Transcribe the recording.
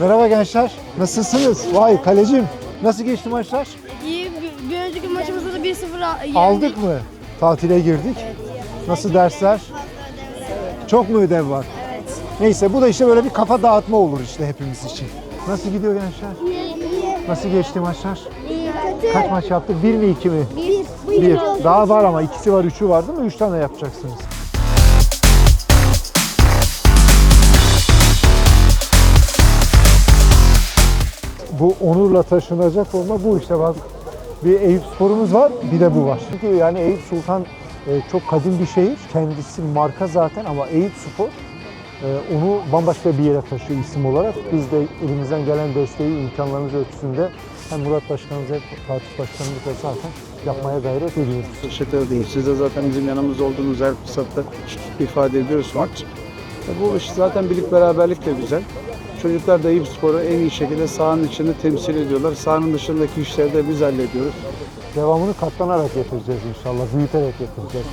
Merhaba gençler. Nasılsınız? Vay kalecim. Nasıl geçti maçlar? İyi. Bir, bir önceki maçımızda da 1-0 a- yendik. Aldık mı? Tatile girdik. Nasıl dersler? Çok mu ödev var? Evet. Neyse bu da işte böyle bir kafa dağıtma olur işte hepimiz için. Nasıl gidiyor gençler? Nasıl geçti maçlar? Kaç maç yaptık? Bir mi iki mi? Bir. Bir. Daha var ama ikisi var, üçü var değil mi? Üç tane yapacaksınız. Bu onurla taşınacak olma bu işte bak. Bir Eyüp sporumuz var, bir de bu var. Çünkü yani Eyüp Sultan e, çok kadim bir şehir. Kendisi marka zaten ama Eyüp Spor e, onu bambaşka bir yere taşıyor isim olarak. Biz de elimizden gelen desteği imkanlarımız ölçüsünde hem Murat Başkanımız hem Fatih Başkanımız da zaten yapmaya gayret ediyoruz. Teşekkür ederim. Siz de zaten bizim yanımızda olduğunuz her fırsatta ifade ediyorsunuz. E, Bu iş zaten birlik beraberlik de güzel. Çocuklar da Spor'u en iyi şekilde sahanın içinde temsil ediyorlar. Sahanın dışındaki işleri de biz hallediyoruz. Devamını katlanarak getireceğiz inşallah, büyüterek getireceğiz.